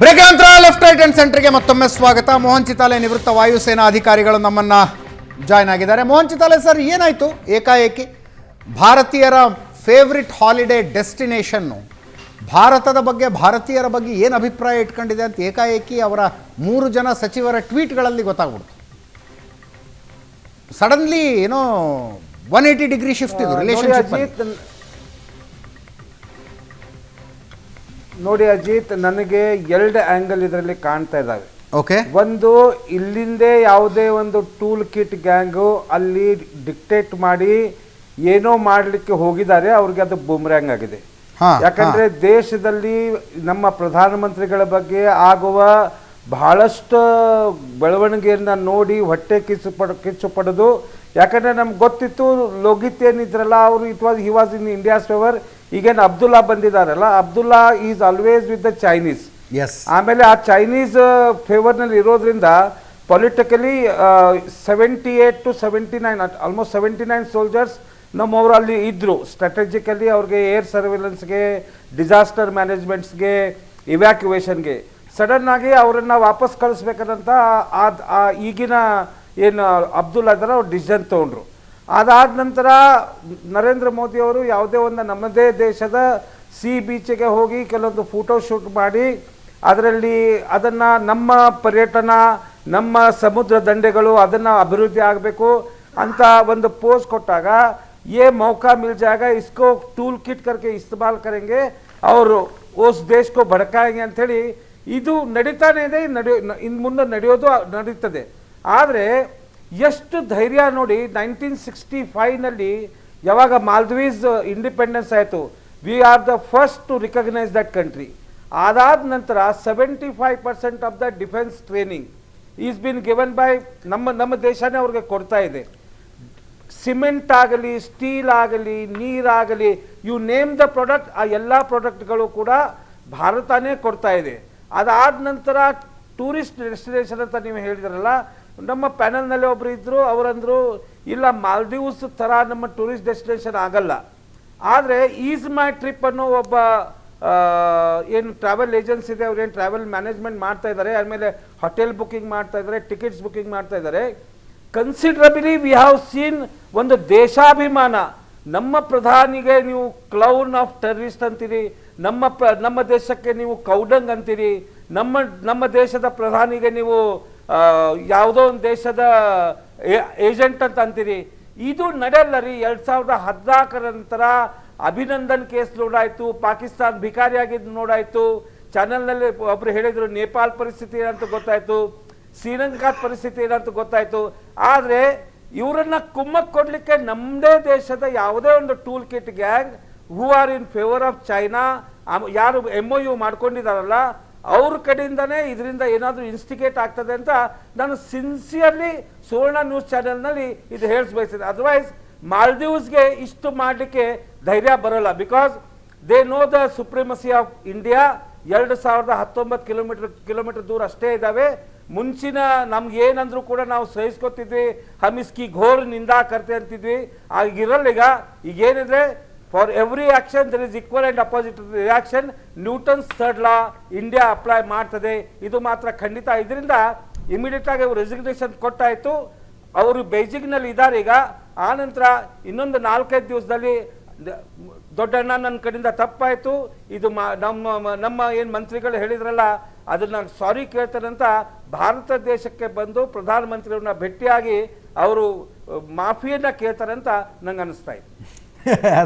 Break ನಂತರ left right and ಸೆಂಟರ್ಗೆ ಮತ್ತೊಮ್ಮೆ ಸ್ವಾಗತ. ಮೋಹನ್ ಚಿತಾಲೆ ನಿವೃತ್ತ ವಾಯುಸೇನಾ ಅಧಿಕಾರಿಗಳು ನಮ್ಮನ್ನ ಜಾಯ್ನ್ ಆಗಿದ್ದಾರೆ. ಮೋಹನ್ ಚಿತಾಲೆ ಸರ್ ಏನಾಯ್ತು? ಏಕಾಏಕಿ ಭಾರತೀಯರ ಫೇವ್ರಿಟ್ ಹಾಲಿಡೇ ಡೆಸ್ಟಿನೇಷನ್ನು ಭಾರತದ ಬಗ್ಗೆ ಭಾರತೀಯರ ಬಗ್ಗೆ ಏನು ಅಭಿಪ್ರಾಯ ಇಟ್ಕೊಂಡಿದೆ ಅಂತ ಏಕಾಏಕಿ ಅವರ ಮೂರು ಜನ ಸಚಿವರ ಟ್ವೀಟ್ಗಳಲ್ಲಿ ಗೊತ್ತಾಗ್ಬಿಡ್ತು. ಸಡನ್ಲಿ ಏನೋ ಒನ್ ಏಯ್ಟಿ ಡಿಗ್ರಿ ಶಿಫ್ಟ್ ಇದು ನೋಡಿ ನೋಡಿ ಅಜಿತ್ ನನಗೆ ಎರಡು ಆಂಗಲ್ ಇದರಲ್ಲಿ ಕಾಣ್ತಾ ಇದ್ದಾವೆ. ಓಕೆ ಒಂದು ಇಲ್ಲಿಂದೇ ಯಾವುದೇ ಒಂದು ಟೂಲ್ ಕಿಟ್ ಗ್ಯಾಂಗು ಅಲ್ಲಿ ಡಿಕ್ಟೇಟ್ ಮಾಡಿ ಏನೋ ಮಾಡಲಿಕ್ಕೆ ಹೋಗಿದ್ದಾರೆ ಅವ್ರಿಗೆ ಅದು ಬೂಮ್ರ್ಯಾಂಗ್ ಆಗಿದೆ. ಯಾಕಂದ್ರೆ ದೇಶದಲ್ಲಿ ನಮ್ಮ ಪ್ರಧಾನಮಂತ್ರಿಗಳ ಬಗ್ಗೆ ಆಗುವ ಬಹಳಷ್ಟು ಬೆಳವಣಿಗೆಯನ್ನ ನೋಡಿ ಹೊಟ್ಟೆ ಕಿಚ್ಚು ಪಡ ಕಿಚ್ಚು ಪಡೆದು ಯಾಕಂದ್ರೆ ನಮ್ಗೆ ಗೊತ್ತಿತ್ತು ಲೋಗಿತ್ ಏನಿದ್ರಲ್ಲ ಅವರು it was he was in India's favour ಈಗೇನು Abdulla ಬಂದಿದಾರಲ್ಲ Abdulla is always with the Chinese yes ಆಮೇಲೆ ಆ ಚೈನೀಸ್ ಫೇವರ್ನಲ್ಲಿ ಇರೋದ್ರಿಂದ politically seventy eight to seventy nine almost seventy nine soldiers ನಮ್ಮವರು ಅಲ್ಲಿ ಇದ್ದರು ಸ್ಟ್ರಾಟಜಿಕಲಿ ಅವ್ರಿಗೆ ಏರ್ ಸರ್ವಿಲೆನ್ಸ್ಗೆ ಡಿಸಾಸ್ಟರ್ ಮ್ಯಾನೇಜ್ಮೆಂಟ್ಸ್ಗೆ ಇವ್ಯಾಕ್ಯುವೇಷನ್ಗೆ ಸಡನ್ ಆಗಿ ಅವರನ್ನು ವಾಪಸ್ ಕಳಿಸ್ಬೇಕಂತ ಆ ಈಗಿನ ಏನು ಅಬ್ದುಲ್ ಅದರ ಅವ್ರು ಡಿಸಿಷನ್ ತೊಗೊಂಡ್ರು. ಅದಾದ ನಂತರ ನರೇಂದ್ರ ಮೋದಿ ಅವರು ಯಾವುದೇ ಒಂದು ನಮ್ಮದೇ ದೇಶದ ಸಿ ಬೀಚಿಗೆ ಹೋಗಿ ಕೆಲವೊಂದು ಫೋಟೋ ಶೂಟ್ ಮಾಡಿ ಅದರಲ್ಲಿ ಅದನ್ನು ನಮ್ಮ ಪರ್ಯಟನ, ನಮ್ಮ ಸಮುದ್ರ ದಂಡೆಗಳು ಅದನ್ನು ಅಭಿವೃದ್ಧಿ ಆಗಬೇಕು ಅಂತ ಒಂದು ಪೋಸ್ ಕೊಟ್ಟಾಗ ಏ ಮೌಕಾ ಮಿಲ್ ಜಾಗ, ಇಸ್ಕೋ ಟೂಲ್ ಕಿಟ್ ಕರ್ಕೆ ಇಸ್ತಮಾಲ್ ಕರೆಂಗೆ ಅವರು, ಓಸ್ ದೇಶಕ್ಕೂ ಬಡಕಾಯಂಗೆ ಅಂಥೇಳಿ ಇದು ನಡೀತಾನೇ ಇದೆ ನಡೆಯೋ ಇನ್ನು ಮುಂದೆ ನಡೆಯೋದು ನಡೀತದೆ. ಆದರೆ ಎಷ್ಟು ಧೈರ್ಯ ನೋಡಿ ನೈನ್ಟೀನ್ ಸಿಕ್ಸ್ಟಿ ಫೈವ್ನಲ್ಲಿ ಯಾವಾಗ ಮಾಲ್ದೀವ್ಸ್ ಇಂಡಿಪೆಂಡೆನ್ಸ್ ಆಯಿತು. We are the first to recognise that country ಅದಾದ ನಂತರ seventy five percent of the defence training is been given by ನಮ್ಮ ನಮ್ಮ ದೇಶನೇ ಅವ್ರಿಗೆ ಕೊಡ್ತಾ ಇದೆ. ಸಿಮೆಂಟ್ ಆಗಲಿ ಸ್ಟೀಲ್ ಆಗಲಿ ನೀರಾಗಲಿ ಯು ನೇಮ್ ದ ಪ್ರಾಡಕ್ಟ್ ಆ ಎಲ್ಲ ಪ್ರಾಡಕ್ಟ್ಗಳು ಕೂಡ ಭಾರತನೇ ಕೊಡ್ತಾ ಇದೆ. ಅದಾದ ನಂತರ ಟೂರಿಸ್ಟ್ ಡೆಸ್ಟಿನೇಷನ್ ಅಂತ ನೀವು ಹೇಳಿದ್ರಲ್ಲ ನಮ್ಮ ಪ್ಯಾನಲ್ನಲ್ಲಿ ಒಬ್ಬರು ಇದ್ದರು ಅವರಂದರು, ಇಲ್ಲ ಮಾಲ್ದೀವ್ಸ್ ಥರ ನಮ್ಮ ಟೂರಿಸ್ಟ್ ಡೆಸ್ಟಿನೇಷನ್ ಆಗಲ್ಲ. ಆದರೆ ಈಸ್ ಮೈ ಟ್ರಿಪ್ ಅನ್ನೋ ಒಬ್ಬ ಏನು ಟ್ರಾವೆಲ್ ಏಜೆನ್ಸಿ ಇದೆ, ಅವ್ರು ಏನು ಟ್ರಾವೆಲ್ ಮ್ಯಾನೇಜ್ಮೆಂಟ್ ಮಾಡ್ತಾ ಇದ್ದಾರೆ ಆಮೇಲೆ ಹೋಟೆಲ್ ಬುಕ್ಕಿಂಗ್ ಮಾಡ್ತಾ ಇದ್ದಾರೆ ಟಿಕೆಟ್ಸ್ ಬುಕ್ಕಿಂಗ್ ಮಾಡ್ತಾ ಇದ್ದಾರೆ ಕನ್ಸಿಡರಬಲಿ ವಿ ಹ್ಯಾವ್ ಸೀನ್ ಒಂದು ದೇಶಾಭಿಮಾನ. ನಮ್ಮ ಪ್ರಧಾನಿಗೆ ನೀವು ಕ್ಲೌನ್ ಆಫ್ ಟೆರರಿಸ್ಟ್ ಅಂತೀರಿ, ನಮ್ಮ ಪ್ರ, ನಮ್ಮ ದೇಶಕ್ಕೆ ನೀವು ಕೌಡಂಗ್ ಅಂತೀರಿ, ನಮ್ಮ ನಮ್ಮ ದೇಶದ ಪ್ರಧಾನಿಗೆ ನೀವು ಯಾವುದೋ ಒಂದು ದೇಶದ ಏಜೆಂಟ್ ಅಂತ ಅಂತೀರಿ. ಇದು ನಡೆಯಲ್ಲ ರೀ. ಎರಡು ಸಾವಿರದ ಹದಿನಾಲ್ಕರ ನಂತರ ಅಭಿನಂದನ್ ಕೇಸ್ ನೋಡಾಯಿತು, ಪಾಕಿಸ್ತಾನ್ ಭಿಕಾರಿಯಾಗಿದ್ದು ನೋಡಾಯಿತು. ಚಾನೆಲ್ನಲ್ಲಿ ಒಬ್ರು ಹೇಳಿದ್ರು ನೇಪಾಳ ಪರಿಸ್ಥಿತಿ ಏನಂತ ಗೊತ್ತಾಯ್ತು, ಶ್ರೀಲಂಕಾ ಪರಿಸ್ಥಿತಿ ಏನಂತ ಗೊತ್ತಾಯ್ತು. ಆದರೆ ಇವರನ್ನ ಕುಮ್ಮಕ್ ಕೊಡ್ಲಿಕ್ಕೆ ನಮ್ಮದೇ ದೇಶದ ಯಾವುದೇ ಒಂದು tool kit gang, who are in favour of China ಯಾರು ಎಂ ಒ ಯು ಮಾಡ್ಕೊಂಡಿದಾರಲ್ಲ ಅವ್ರ ಕಡೆಯಿಂದನೇ ಇದರಿಂದ ಏನಾದರೂ ಇನ್ಸ್ಟಿಗೇಟ್ ಆಗ್ತದೆ ಅಂತ ನಾನು ಸಿನ್ಸಿಯರ್ಲಿ ಸುವರ್ಣ ನ್ಯೂಸ್ ಚಾನೆಲ್ನಲ್ಲಿ ಇದು ಹೇಳಿಸ್ಬಯಸಿದೆ ಅದರ್ವೈಸ್ ಮಾಲ್ದೀವ್ಸ್ಗೆ ಇಷ್ಟು ಮಾಡಲಿಕ್ಕೆ ಧೈರ್ಯ ಬರೋಲ್ಲ. Because they know the supremacy of India ಎರಡು ಸಾವಿರದ ಹತ್ತೊಂಬತ್ತು ಕಿಲೋಮೀಟರ್ ಕಿಲೋಮೀಟರ್ ದೂರ ಅಷ್ಟೇ ಇದ್ದಾವೆ. ಮುಂಚಿನ ನಮ್ಗೆ ಏನಂದ್ರೂ ಕೂಡ ನಾವು ಸಹಿಸ್ಕೊತಿದ್ವಿ. ಹಮಿಸ್ಕಿ ಘೋರ್ ನಿಂದಾ ಕರ್ತೆ ಅಂತಿದ್ವಿ. ಆಗಿರಲ್ಲ ಈಗ. ಈಗೇನಿದ್ರೆ for every action there is equal and opposite reaction Newton's third law India apply ಮಾಡ್ತದೆ. ಇದು ಮಾತ್ರ ಖಂಡಿತ. ಇದರಿಂದ ಇಮಿಡಿಯೇಟ್ ಆಗಿ ಅವರು ರೆಸಿಗ್ನೇಷನ್ ಕೊಟ್ಟಾಯಿತು ಅವರು ಬೈಜಿಂಗ್ನಲ್ಲಿ ಇದ್ದಾರೆ ಈಗ. ಆನಂತರ ನಂತರ ಇನ್ನೊಂದು ನಾಲ್ಕೈದು ದಿವಸದಲ್ಲಿ ದೊಡ್ಡಣ್ಣ ನನ್ನ ಕಡೆಯಿಂದ ತಪ್ಪಾಯಿತು. ಇದು ಮಾ, ನಮ್ಮ ನಮ್ಮ ಏನು ಮಂತ್ರಿಗಳು ಹೇಳಿದ್ರಲ್ಲ, ಅದನ್ನ ಸಾರಿ ಕೇಳ್ತಾರಂತ ಭಾರತ ದೇಶಕ್ಕೆ ಬಂದು ಪ್ರಧಾನಮಂತ್ರಿಯವ್ರನ್ನ ಭೇಟಿಯಾಗಿ ಅವರು, ಮಾಫಿಯನ್ನ ಕೇಳ್ತಾರಂತ ನಂಗೆ ಅನಿಸ್ತಾ ಇದೆ.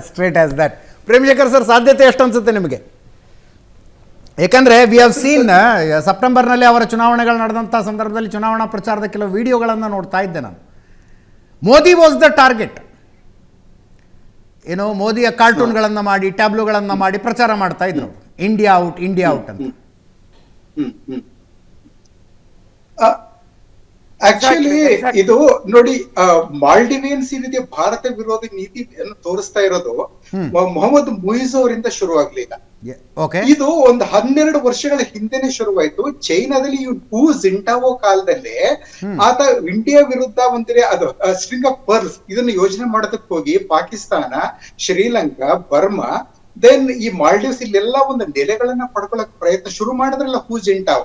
Straight as that Premashekhar sir ಸಾಧ್ಯತೆ ಎಷ್ಟು ಅನ್ಸುತ್ತೆ ನಿಮಗೆ? ಏಕೆಂದರೆ ವಿ ಹ್ಯಾವ್ ಸೀನ್ ಸೆಪ್ಟೆಂಬರ್ನಲ್ಲಿ ಅವರ ಚುನಾವಣೆಗಳು ನಡೆದಂಥ ಸಂದರ್ಭದಲ್ಲಿ ಚುನಾವಣಾ ಪ್ರಚಾರದ ಕೆಲವು ವಿಡಿಯೋಗಳನ್ನು ನೋಡ್ತಾ ಇದ್ದೆ ನಾನು. ಮೋದಿ ವಾಸ್ ದ ಟಾರ್ಗೆಟ್ ಏನೋ ಮೋದಿಯ ಕಾರ್ಟೂನ್ಗಳನ್ನು ಮಾಡಿ, ಟ್ಯಾಬ್ಲೋಗಳನ್ನು ಮಾಡಿ ಪ್ರಚಾರ ಮಾಡ್ತಾ ಇದ್ರು. ಇಂಡಿಯಾ ಔಟ್ ಇಂಡಿಯಾ ಔಟ್ ಅಂತ. ಆಕ್ಚುಲಿ. ಇದು ನೋಡಿ ಮಾಲ್ಡಿವಿಯನ್ಸ್ ಏನಿದೆ ಭಾರತ ವಿರೋಧಿ ನೀತಿಯನ್ನು ತೋರಿಸ್ತಾ ಇರೋದು ಮೊಹಮ್ಮದ್ ಮುಯಿಜ್ ಅವರಿಂದ ಶುರು ಆಗ್ಲಿಲ್ಲ ಇದು ಒಂದು ಹನ್ನೆರಡು ವರ್ಷಗಳ ಹಿಂದೆನೆ ಶುರುವಾಯ್ತು. ಚೈನಾದಲ್ಲಿ ಇವ್ ಹೂ ಜಿಂಟಾವೋ ಕಾಲದಲ್ಲಿ ಆತ ಇಂಡಿಯಾ ವಿರುದ್ಧ ಒಂದಿರೆ ಅದು ಸ್ಟ್ರಿಂಗ್ ಆಫ್ ಪರ್ಲ್ಸ್ ಇದನ್ನ ಯೋಜನೆ ಮಾಡೋದಕ್ಕೆ ಹೋಗಿ ಪಾಕಿಸ್ತಾನ ಶ್ರೀಲಂಕಾ ಬರ್ಮಾ ದೆನ್ ಈ ಮಾಲ್ಡೀವ್ಸ್ ಇಲ್ಲೆಲ್ಲ ಒಂದು ನೆಲೆಗಳನ್ನ ಪಡ್ಕೊಳಕ್ ಪ್ರಯತ್ನ ಶುರು ಮಾಡಿದ್ರಲ್ಲ ಹೂ ಜಿಂಟಾವ್.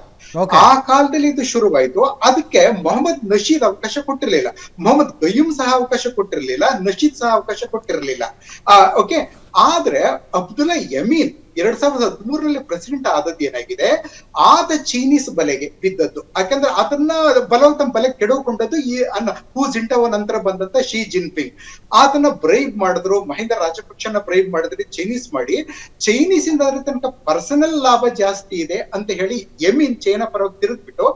ಆ ಕಾಲದಲ್ಲಿ ಇದು ಶುರುವಾಯ್ತು. ಅದಕ್ಕೆ ಮೊಹಮ್ಮದ್ ನಶೀದ್ ಅವಕಾಶ ಕೊಟ್ಟಿರ್ಲಿಲ್ಲ. ಮೊಹಮ್ಮದ್ ಗಯೂಮ್ ಸಹ ಅವಕಾಶ ಕೊಟ್ಟಿರ್ಲಿಲ್ಲ. ನಶೀದ್ ಸಹ ಅವಕಾಶ ಕೊಟ್ಟಿರ್ಲಿಲ್ಲ. ಆ ಓಕೆ ಆದ್ರೆ ಅಬ್ದುಲ್ಲಾ ಯಮೀನ್ ಎರಡ್ ಸಾವಿರದ ಹದಿಮೂರರಲ್ಲಿ ಪ್ರೆಸಿಡೆಂಟ್ ಆದದ್ದು ಏನಾಗಿದೆ? ಆತ ಚೈನೀಸ್ ಬಲೆಗೆ ಬಿದ್ದದ್ದು. ಯಾಕಂದ್ರೆ ಅದನ್ನ ಬಲವಂತ ಬಲೆ ಕೆಡವುಕೊಂಡದ್ದು ಈ ಅನ್ನ ಹೂ ಜಿಂಟವ ನಂತರ ಬಂದಂತ ಶಿ ಜಿನ್ಪಿಂಗ್. ಆತನ ಬ್ರೈಬ್ ಮಾಡಿದ್ರು, ಮಹಿಂದ ರಾಜಪಕ್ಷನ ಬ್ರೈಬ್ ಮಾಡಿದ್ರೆ, ಚೈನೀಸ್ ಮಾಡಿ. ಚೈನೀಸ್ ಇಂದ ತನಕ ಪರ್ಸನಲ್ ಲಾಭ ಜಾಸ್ತಿ ಇದೆ ಅಂತ ಹೇಳಿ ಯಮೀನ್ ಚೈನಾ ಪರವಾಗಿ ತಿರುಗ್ಬಿಟ್ಟು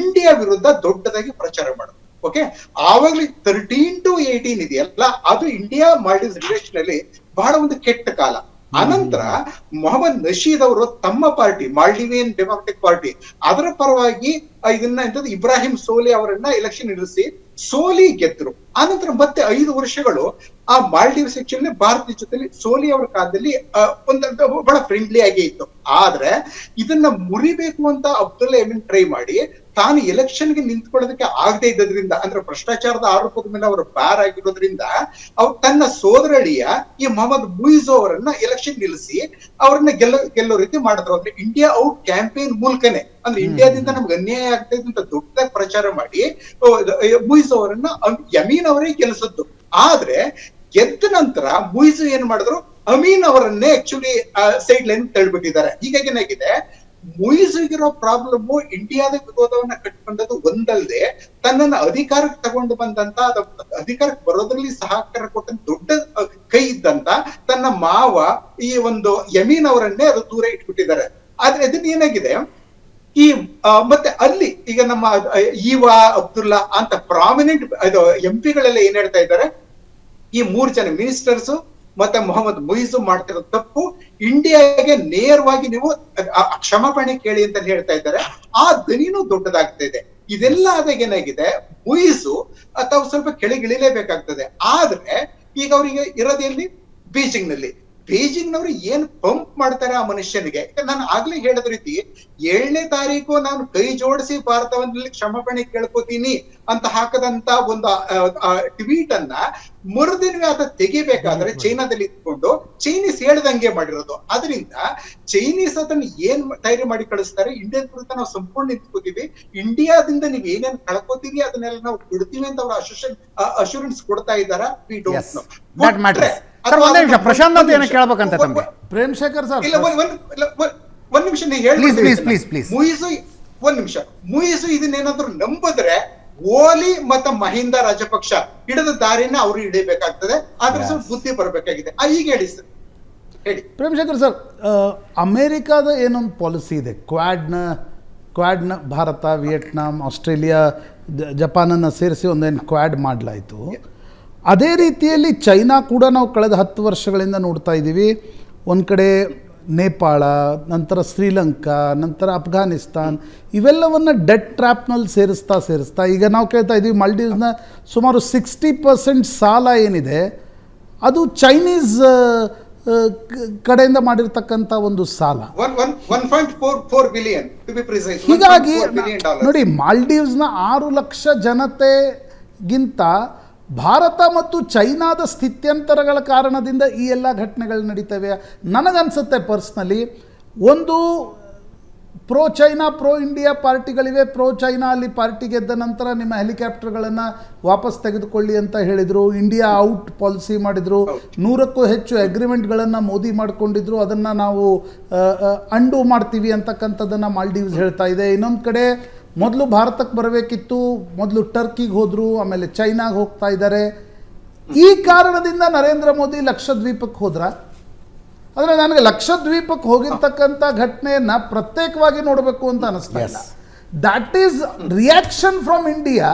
ಇಂಡಿಯಾ ವಿರುದ್ಧ ದೊಡ್ಡದಾಗಿ ಪ್ರಚಾರ ಮಾಡಿದ್ರು. ಓಕೆ ಆವಾಗ್ಲೇ ತರ್ಟೀನ್ ಟು ಏಯ್ಟೀನ್ ಇದೆಯಲ್ಲ, ಅದು ಇಂಡಿಯಾ ಮಾಲ್ಡೀವ್ಸ್ ರಿಲೇಷನ್ ಅಲ್ಲಿ ಬಹಳ ಒಂದು ಕೆಟ್ಟ ಕಾಲ. ಅನಂತರ ಮೊಹಮ್ಮದ್ ನಶೀದ್ ಅವರು ತಮ್ಮ ಪಾರ್ಟಿ ಮಾಲ್ಡಿವಿಯನ್ ಡೆಮಾಕ್ರೆಟಿಕ್ ಪಾರ್ಟಿ ಅದರ ಪರವಾಗಿ ಇದನ್ನ ಎಂತದ್ದು ಇಬ್ರಾಹಿಂ ಸೋಲಿ ಅವರನ್ನ ಎಲೆಕ್ಷನ್ ಇಳಿಸಿ ಸೋಲಿ ಗೆದ್ರು. ಆನಂತರ ಮತ್ತೆ ಐದು ವರ್ಷಗಳು ಆ ಮಾಲ್ಡೀವ್ಸ್ ಆಕ್ಚುಲಿ ಭಾರತದ ಜೊತೆಲಿ ಸೋಲಿ ಅವರ ಕಾಲದಲ್ಲಿ ಒಂದಂತ ಒಂದು ಬಹಳ ಫ್ರೆಂಡ್ಲಿ ಆಗಿ ಇತ್ತು. ಆದ್ರೆ ಇದನ್ನ ಮುರಿಬೇಕು ಅಂತ ಅಬ್ದುಲ್ಲಾ ಎಮಿನ್ ಟ್ರೈ ಮಾಡಿ ತಾನು ಎಲೆಕ್ಷನ್ಗೆ ನಿಂತ್ಕೊಳ್ಳೋದಕ್ಕೆ ಆಗದೆ ಇದ್ದದ್ರಿಂದ ಅಂದ್ರೆ ಭ್ರಷ್ಟಾಚಾರದ ಆರೋಪದ ಮೇಲೆ ಅವರು ಬ್ಯಾರ್ ಆಗಿರೋದ್ರಿಂದ ಅವ್ರು ತನ್ನ ಸೋದರಳಿಯ ಈ ಮೊಹಮ್ಮದ್ ಮುಯಿಜೋ ಅವರನ್ನ ಎಲೆಕ್ಷನ್ ನಿಲ್ಲಿಸಿ ಅವ್ರನ್ನ ಗೆಲ್ಲೋ ಗೆಲ್ಲೋ ರೀತಿ ಮಾಡಿದ್ರು. ಅಂದ್ರೆ ಇಂಡಿಯಾ ಔಟ್ ಕ್ಯಾಂಪೇನ್ ಮೂಲಕನೇ. ಅಂದ್ರೆ ಇಂಡಿಯಾದಿಂದ ನಮ್ಗೆ ಅನ್ಯಾಯ ಆಗ್ತಾ ಅಂತ ದೊಡ್ಡದಾಗಿ ಪ್ರಚಾರ ಮಾಡಿ ಮುಯಿಜೋ ಅವರನ್ನ ಅಮ್- ಯಮೀನ್ ಅವರೇ ಗೆಲ್ಲಿಸಿದ್ದು ಆದ್ರೆ ಗೆದ್ದ ನಂತರ ಮುಯಿಸು ಏನ್ ಮಾಡಿದ್ರು? ಅಮೀನ್ ಅವರನ್ನೇ ಆಕ್ಚುಲಿ ಸೈಡ್ ಲೈನ್ ತಳ್ಬಿಟ್ಟಿದ್ದಾರೆ ಹೀಗಾಗಿ ಏನಾಗಿದೆ? ಮುಯಿಸುಗಿರೋ ಪ್ರಾಬ್ಲಮ್ ಇಂಡಿಯಾದ ವಿರೋಧವನ್ನ ಕಟ್ಕೊಂಡದ್ದು ಒಂದಲ್ಲದೆ ತನ್ನನ್ನ ಅಧಿಕಾರಕ್ಕೆ ತಗೊಂಡು ಬಂದಂತ, ಅದ ಅಧಿಕಾರಕ್ಕೆ ಬರೋದ್ರಲ್ಲಿ ಸಹಕಾರ ಕೊಟ್ಟಂತ ದೊಡ್ಡ ಕೈ ಇದ್ದಂತ ತನ್ನ ಮಾವ ಈ ಒಂದು ಯಮೀನ್ ಅವರನ್ನೇ ಅದು ದೂರ ಇಟ್ಬಿಟ್ಟಿದ್ದಾರೆ. ಆದ್ರೆ ಅದನ್ನ ಏನಾಗಿದೆ? ಈ ಮತ್ತೆ ಅಲ್ಲಿ ಈಗ ನಮ್ಮ ಈವಾ ಅಬ್ದುಲ್ಲಾ ಅಂತ ಪ್ರಾಮಿನೆಂಟ್ ಅದು ಎಂ ಪಿಗಳೆಲ್ಲ ಏನ್ ಹೇಳ್ತಾ ಇದ್ದಾರೆ? ಈ ಮೂರ್ ಜನ ಮಿನಿಸ್ಟರ್ಸ್ ಮತ್ತೆ ಮೊಹಮ್ಮದ್ ಮುಯಿಸು ಮಾಡ್ತಿರೋ ತಪ್ಪು ಇಂಡಿಯಾಗೆ ನೇರವಾಗಿ ನೀವು ಕ್ಷಮಾಪಣೆ ಕೇಳಿ ಅಂತ ಹೇಳ್ತಾ ಇದ್ದಾರೆ. ಆ ದನಿನೂ ದೊಡ್ಡದಾಗ್ತಾ ಇದೆ ಇದೆಲ್ಲ ಆದಾಗ ಏನಾಗಿದೆ? ಮುಯಿಸು ತಾವು ಸ್ವಲ್ಪ ಕೆಳಗಿಳಿಲೇಬೇಕಾಗ್ತದೆ. ಆದ್ರೆ ಈಗ ಅವರಿಗೆ ಇರೋದೆಲ್ಲಿ ಬೀಜಿಂಗ್ನಲ್ಲಿ ಬೀಜಿಂಗ್ ನವರು ಏನ್ ಪಂಪ್ ಮಾಡ್ತಾರೆ ಆ ಮನುಷ್ಯನಿಗೆ? ನಾನು ಆಗ್ಲೇ ಹೇಳಿದ ರೀತಿ ಏಳನೇ ತಾರೀಕು ನಾನು ಕೈ ಜೋಡಿಸಿ ಭಾರತವನ್ನಲ್ಲಿ ಕ್ಷಮಾಪಣೆ ಕೇಳ್ಕೊತೀನಿ ಅಂತ ಹಾಕದಂತ ಒಂದು ಟ್ವೀಟ್ ಅನ್ನ ಮರುದಿನವೇ ಅದ ತೆಗಿಬೇಕಾದ್ರೆ ಚೈನಾದಲ್ಲಿ ಇದ್ಕೊಂಡು ಚೈನೀಸ್ ಹೇಳ್ದಂಗೆ ಮಾಡಿರೋದು. ಅದರಿಂದ ಚೈನೀಸ್ ಅದನ್ನ ಏನ್ ತಯಾರಿ ಮಾಡಿ ಕಳಿಸ್ತಾರೆ? ಇಂಡಿಯನ್ ವಿರುದ್ಧ ನಾವು ಸಂಪೂರ್ಣ ನಿಂತ್ಕೋತೀವಿ. ಇಂಡಿಯಾದಿಂದ ನೀವು ಏನೇನ್ ಕಳ್ಕೊತೀವಿ ಅದನ್ನೆಲ್ಲ ನಾವು ಕೊಡ್ತೀವಿ ಅಂತ ಅವ್ರ ಅಶೂರೆನ್ಸ್ ಕೊಡ್ತಾ ಇದ್ದಾರ? V Yes. That Sir, ಒಂದೇ ನಿಮಿಷ, ಪ್ರಶಾಂತ್ ಅಂತ ಏನೋ ಕೇಳಬೇಕಂತ ತಮ್ಗೆ. ಪ್ರೇಮ್ ಶೇಖರ್ ಸರ್ ಇಲ್ಲ ಒಂದ್ ನಿಮಿಷ ನೀವು Please, please please please Muizzu ಒಂದ್ ನಿಮಿಷ. ಮುಯಿಸು ಇದನ್ನೇನಾದ್ರೂ ನಂಬಿದ್ರೆ ಓಲಿ ಮತ್ತೆ ಮಹಿಂದ ರಾಜಪಕ್ಷ ಹಿಡಿದ ದಾರಿನ ಅವರು ಹಿಡಿಬೇಕಾಗ್ತದೆ. ಆದ್ರೆ ಸ್ವಲ್ಪ ಬುದ್ಧಿ ಬರಬೇಕಾಗಿದೆ. ಈಗ ಹೇಳಿ ಸರ್. ಹೇಳಿ. ಪ್ರೇಮ್ ಶೇಖರ್ ಸರ್ ಅಮೇರಿಕಾದ ಏನೊಂದು ಪಾಲಿಸಿ ಇದೆ? ಕ್ವಾಡ್ನ ಕ್ವಾಡ್ನ ಭಾರತ ವಿಯೆಟ್ನಾಂ ಆಸ್ಟ್ರೇಲಿಯಾ ಜಪಾನನ್ನು ಸೇರಿಸಿ ಒಂದೇನು ಕ್ವಾಡ್ ಮಾಡಲಾಯಿತು. ಅದೇ ರೀತಿಯಲ್ಲಿ ಚೈನಾ ಕೂಡ ನಾವು ಕಳೆದ ಹತ್ತು ವರ್ಷಗಳಿಂದ ನೋಡ್ತಾ ಇದ್ದೀವಿ. ಒಂದು ಕಡೆ ನೇಪಾಳ ನಂತರ ಶ್ರೀಲಂಕಾ ನಂತರ ಅಫ್ಘಾನಿಸ್ತಾನ್ ಇವೆಲ್ಲವನ್ನು ಡೆಟ್ ಟ್ರ್ಯಾಪ್ನಲ್ಲಿ ಸೇರಿಸ್ತಾ ಸೇರಿಸ್ತಾ ಈಗ ನಾವು ಕೇಳ್ತಾ ಇದ್ದೀವಿ ಮಾಲ್ಡೀವ್ಸ್ನ ಸುಮಾರು ಸಿಕ್ಸ್ಟಿ ಪರ್ಸೆಂಟ್ ಸಾಲ ಏನಿದೆ ಅದು ಚೈನೀಸ್ ಕಡೆಯಿಂದ ಮಾಡಿರ್ತಕ್ಕಂಥ ಒಂದು ಸಾಲ. ಹೀಗಾಗಿ ನೋಡಿ ಮಾಲ್ಡೀವ್ಸ್ನ ಆರು ಲಕ್ಷ ಜನತೆಗಿಂತ ಭಾರತ ಮತ್ತು ಚೈನಾದ ಸ್ಥಿತ್ಯಂತರಗಳ ಕಾರಣದಿಂದ ಈ ಎಲ್ಲ ಘಟನೆಗಳು ನಡೀತವೆ. ನನಗನ್ಸುತ್ತೆ ಪರ್ಸ್ನಲಿ, ಒಂದು ಪ್ರೋ ಚೈನಾ, ಪ್ರೋ ಇಂಡಿಯಾ ಪಾರ್ಟಿಗಳಿವೆ. ಪ್ರೋ ಚೈನಾ ಅಲ್ಲಿ ಪಾರ್ಟಿ ಗೆದ್ದ ನಂತರ ನಿಮ್ಮ ಹೆಲಿಕಾಪ್ಟರ್ಗಳನ್ನು ವಾಪಸ್ ತೆಗೆದುಕೊಳ್ಳಿ ಅಂತ ಹೇಳಿದರು. ಇಂಡಿಯಾ ಔಟ್ ಪಾಲಿಸಿ ಮಾಡಿದರು. ನೂರಕ್ಕೂ ಹೆಚ್ಚು ಅಗ್ರಿಮೆಂಟ್ಗಳನ್ನು ಮೋದಿ ಮಾಡಿಕೊಂಡಿದ್ರು. ಅದನ್ನು ನಾವು ಅಂಡು ಮಾಡ್ತೀವಿ ಅಂತಕ್ಕಂಥದ್ದನ್ನು ಮಾಲ್ಡೀವ್ಸ್ ಹೇಳ್ತಾ ಇದೆ. ಇನ್ನೊಂದು ಕಡೆ ಮೊದಲು ಭಾರತಕ್ಕೆ ಬರಬೇಕಿತ್ತು ಮೊದಲು ಟರ್ಕಿಗೆ ಹೋದರು ಆಮೇಲೆ ಚೈನಾಗೆ ಹೋಗ್ತಾ ಇದ್ದಾರೆ ಈ ಕಾರಣದಿಂದ ನರೇಂದ್ರ ಮೋದಿ ಲಕ್ಷದ್ವೀಪಕ್ಕೆ ಹೋದ್ರ? ಆದರೆ ನನಗೆ ಲಕ್ಷದ್ವೀಪಕ್ಕೆ ಹೋಗಿರ್ತಕ್ಕಂಥ ಘಟನೆಯನ್ನು ಪ್ರತ್ಯೇಕವಾಗಿ ನೋಡಬೇಕು ಅಂತ ಅನಿಸ್ತಾ ಇಲ್ಲ. That is reaction from India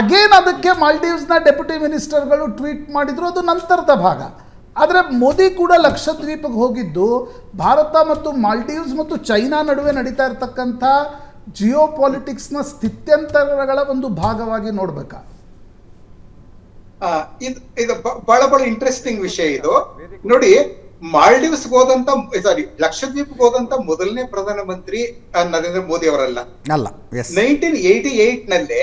again ಅದಕ್ಕೆ ಮಾಲ್ಡೀವ್ಸ್ನ ಡೆಪ್ಯೂಟಿ ಮಿನಿಸ್ಟರ್ಗಳು ಟ್ವೀಟ್ ಮಾಡಿದ್ರು ಅದು ನಂತರದ ಭಾಗ. ಆದರೆ ಮೋದಿ ಕೂಡ ಲಕ್ಷದ್ವೀಪಕ್ಕೆ ಹೋಗಿದ್ದು ಭಾರತ ಮತ್ತು ಮಾಲ್ಡೀವ್ಸ್ ಮತ್ತು ಚೈನಾ ನಡುವೆ ನಡೀತಾ ಇರತಕ್ಕಂಥ ಜಿಯೋ ಪಾಲಿಟಿಕ್ಸ್ನ ಸ್ಥಿತ್ಯಂತರಗಳ ಒಂದು ಭಾಗವಾಗಿ ನೋಡ್ಬೇಕಾ? ಆ, ಇದು ಇದು ಬಹಳ ಬಹಳ ಇಂಟ್ರೆಸ್ಟಿಂಗ್ ವಿಷಯ ಇದು. ನೋಡಿ ಮಾಲ್ಡೀವ್ಸ್ ಹೋದಂತ ಸಾರಿ ಲಕ್ಷದ್ವೀಪ್ ಹೋದಂತ ಮೊದಲನೇ ಪ್ರಧಾನಮಂತ್ರಿ ಮಂತ್ರಿ ನರೇಂದ್ರ ಮೋದಿ ಅವರಲ್ಲ. ಅಲ್ಲ ನೈನ್ಟೀನ್ ಏಟಿ ಏಟ್ನಲ್ಲಿ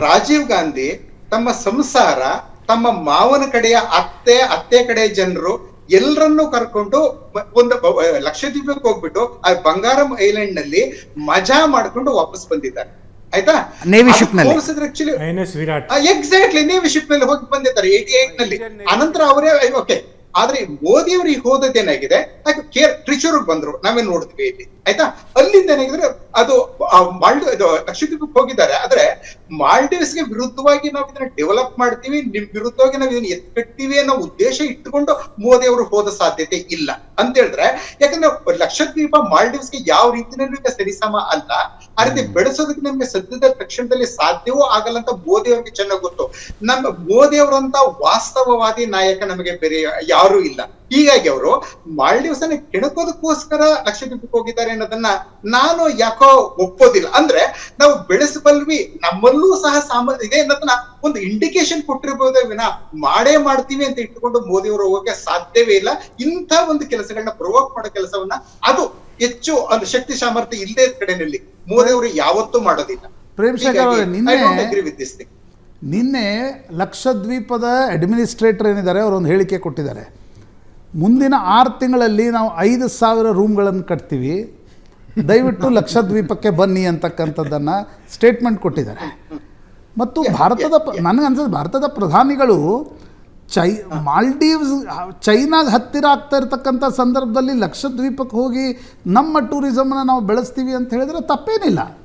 ರಾಜೀವ್ ಗಾಂಧಿ ತಮ್ಮ ಸಂಸಾರ ತಮ್ಮ ಮಾವನ ಕಡೆಯ ಅತ್ತೆ ಅತ್ತೆ ಕಡೆಯ ಜನರು ಎಲ್ಲರನ್ನೂ ಕರ್ಕೊಂಡು ಒಂದು ಲಕ್ಷದ್ವೀಪಕ್ಕೆ ಹೋಗ್ಬಿಟ್ಟು ಆ ಬಂಗಾರಂ ಐಲ್ಯಾಂಡ್ನಲ್ಲಿ ಮಜಾ ಮಾಡ್ಕೊಂಡು ವಾಪಸ್ ಬಂದಿದ್ದಾರೆ. ಆಯ್ತಾ? ನೇವಿ ಶಿಪ್ ಎಕ್ಸಾಕ್ಟ್ಲಿ ನೇವಿ ಶಿಪ್ನಲ್ಲಿ ಹೋಗಿ ಬಂದಿದ್ದಾರೆ ಏಟಿ ಏಟ್ನಲ್ಲಿ ಅನಂತರ ಅವರೇ ಓಕೆ ಆದ್ರೆ ಮೋದಿ ಅವರು ಈಗ ಹೋದದ್ದೇನಾಗಿದೆ ಕೇರ್ ಟ್ರಿಚೂರ್ ಬಂದ್ರು. ನಾವೇನ್ ನೋಡಿದ್ವಿ ಇಲ್ಲಿ? ಆಯ್ತಾ? ಅಲ್ಲಿಂದ ಏನಾಗಿದ್ರೆ ಅದು ಇದು ಲಕ್ಷದ್ವೀಪಕ್ಕೆ ಹೋಗಿದ್ದಾರೆ. ಆದ್ರೆ ಮಾಲ್ಡೀವ್ಸ್ಗೆ ವಿರುದ್ಧವಾಗಿ ನಾವು ಇದನ್ನ ಡೆವಲಪ್ ಮಾಡ್ತೀವಿ ನಿಮ್ ವಿರುದ್ಧವಾಗಿ ನಾವು ಇದನ್ನ ಎತ್ಕಟ್ತೀವಿ ಅನ್ನೋ ಉದ್ದೇಶ ಇಟ್ಟುಕೊಂಡು ಮೋದಿ ಅವರು ಹೋದ ಸಾಧ್ಯತೆ ಇಲ್ಲ. ಅಂತ ಹೇಳಿದ್ರೆ ಯಾಕಂದ್ರೆ ಲಕ್ಷದ್ವೀಪ ಮಾಲ್ಡೀವ್ಸ್ಗೆ ಯಾವ ರೀತಿನಲ್ಲೂ ಈಗ ಸರಿಸಮ ಅಲ್ಲ. ಆ ರೀತಿ ಬೆಳೆಸೋದಕ್ಕೆ ನಮ್ಗೆ ಸದ್ಯದ ತಕ್ಷಣದಲ್ಲಿ ಸಾಧ್ಯವೂ ಆಗಲ್ಲ ಅಂತ ಮೋದಿ ಅವ್ರಿಗೆ ಚೆನ್ನಾಗಿ ಗೊತ್ತು. ನಮ್ಮ ಮೋದಿ ಅವರಂತ ವಾಸ್ತವವಾದಿ ನಾಯಕ ನಮಗೆ ಬೇರೆ ಯಾರು ಇಲ್ಲ. ಹೀಗಾಗಿ ಅವರು ಮಾಲ್ಡೀವ್ಸ್ ಅನ್ನ ಕೆಣಕೋದಕ್ಕೋಸ್ಕರ ಲಕ್ಷದ್ವೀಪಕ್ಕೆ ಹೋಗಿದ್ದಾರೆ ಅನ್ನೋದನ್ನ ನಾನು ಯಾಕೋ ಒಪ್ಪೋದಿಲ್ಲ. ಅಂದ್ರೆ ನಾವು ಬೆಳೆಸಬಲ್ವಿ ನಮ್ಮಲ್ಲೂ ಸಹ ಸಾಮರ್ಥ್ಯ ಇದೆ ಅನ್ನೋದನ್ನ ಒಂದು ಇಂಡಿಕೇಶನ್ ಕೊಟ್ಟಿರ್ಬೋದೇ ವಿನ. ಮಾಡೇ ಮಾಡ್ತೀವಿ ಅಂತ ಇಟ್ಟುಕೊಂಡು ಮೋದಿ ಅವರು ಹೋಗಕ್ಕೆ ಸಾಧ್ಯವೇ ಇಲ್ಲ. ಇಂಥ ಒಂದು ಕೆಲಸಗಳನ್ನ ಪ್ರೊವೋಕ್ ಮಾಡೋ ಕೆಲಸವನ್ನ ಅದು ಹೆಚ್ಚು ಒಂದು ಶಕ್ತಿ ಸಾಮರ್ಥ್ಯ ಇಲ್ಲದೆ ಕಡೆನಲ್ಲಿ ಮೋದಿ ಅವರು ಯಾವತ್ತೂ ಮಾಡೋದಿಲ್ಲ. ನಿನ್ನೆ ಲಕ್ಷದ್ವೀಪದ ಅಡ್ಮಿನಿಸ್ಟ್ರೇಟರ್ ಏನಿದ್ದಾರೆ ಅವರೊಂದು ಹೇಳಿಕೆ ಕೊಟ್ಟಿದ್ದಾರೆ. ಮುಂದಿನ ಆರು ತಿಂಗಳಲ್ಲಿ ನಾವು ಐದು ಸಾವಿರ ರೂಮ್ಗಳನ್ನು ಕಟ್ತೀವಿ. ದಯವಿಟ್ಟು ಲಕ್ಷದ್ವೀಪಕ್ಕೆ ಬನ್ನಿ ಅಂತಕ್ಕಂಥದ್ದನ್ನು ಸ್ಟೇಟ್ಮೆಂಟ್ ಕೊಟ್ಟಿದ್ದಾರೆ. ಮತ್ತು ಭಾರತದ ಪ- ನನಗನ್ಸುತ್ತೆ ಭಾರತದ ಪ್ರಧಾನಿಗಳು ಚೈ, ಮಾಲ್ಡೀವ್ಸ್, ಚೈನಾಗ ಹತ್ತಿರ ಆಗ್ತಾ ಇರತಕ್ಕಂಥ ಸಂದರ್ಭದಲ್ಲಿ ಲಕ್ಷದ್ವೀಪಕ್ಕೆ ಹೋಗಿ ನಮ್ಮ ಟೂರಿಸಮ್ನ ನಾವು ಬೆಳೆಸ್ತೀವಿ ಅಂತ ಹೇಳಿದ್ರೆ ತಪ್ಪೇನಿಲ್ಲ.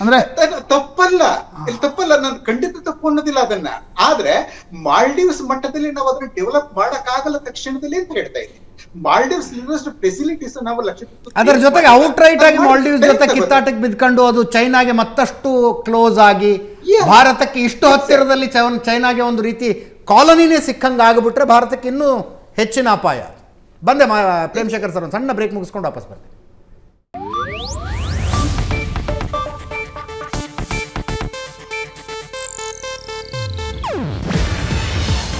ಅಂದರೆ ತಪ್ಪಲ್ಲ. ಇಲ್ಲಿ ತಪ್ಪಲ್ಲ. ನಾನು ಖಂಡಿತ ತಪ್ಪು ಅನ್ನೋದಿಲ್ಲ ಅದನ್ನ. ಆದ್ರೆ ಮಾಲ್ಡೀವ್ಸ್ ಮಟ್ಟದಲ್ಲಿ ನಾವು ಅದನ್ನ ಡೆವಲಪ್ ಮಾಡಕ್ಕಾಗಲ್ಲ ತಕ್ಷಣದಲ್ಲಿ ಅಂತ ಹೇಳ್ತಾ ಇದ್ದೀನಿ. ಮಾಲ್ಡೀವ್ಸ್ ಇನ್ವೆಸ್ಟ್ ಫೆಸಿಲಿಟೀಸ್ ನಾವು ಲಕ್ಷ ಅದರ ಜೊತೆಗೆ ಔಟ್ ರೈಟ್ ಆಗಿ ಮಾಲ್ಡೀವ್ಸ್ ಜೊತೆ ಕಿತ್ತಾಟಕ್ಕೆ ಬಿದ್ಕೊಂಡು ಅದು ಚೈನಾಗೆ ಮತ್ತಷ್ಟು ಕ್ಲೋಸ್ ಆಗಿ. ಭಾರತಕ್ಕೆ ಇಷ್ಟು ಹತ್ತಿರದಲ್ಲಿ ಚೈನ್- ಚೈನಾಗೆ ಒಂದು ರೀತಿ ಕಾಲೋನಿನೇ ಸಿಕ್ಕಂಗೆ ಆಗಿಬಿಟ್ರೆ ಭಾರತಕ್ಕೆ ಇನ್ನೂ ಹೆಚ್ಚಿನ ಅಪಾಯ. ಬಂದೆ ಮಾ ಪ್ರೇಮ್ ಶೇಖರ್ ಸರ್ ಒಂದು ಸಣ್ಣ ಬ್ರೇಕ್ ಮುಗಿಸ್ಕೊಂಡು ವಾಪಸ್ ಬರ್ತೀನಿ.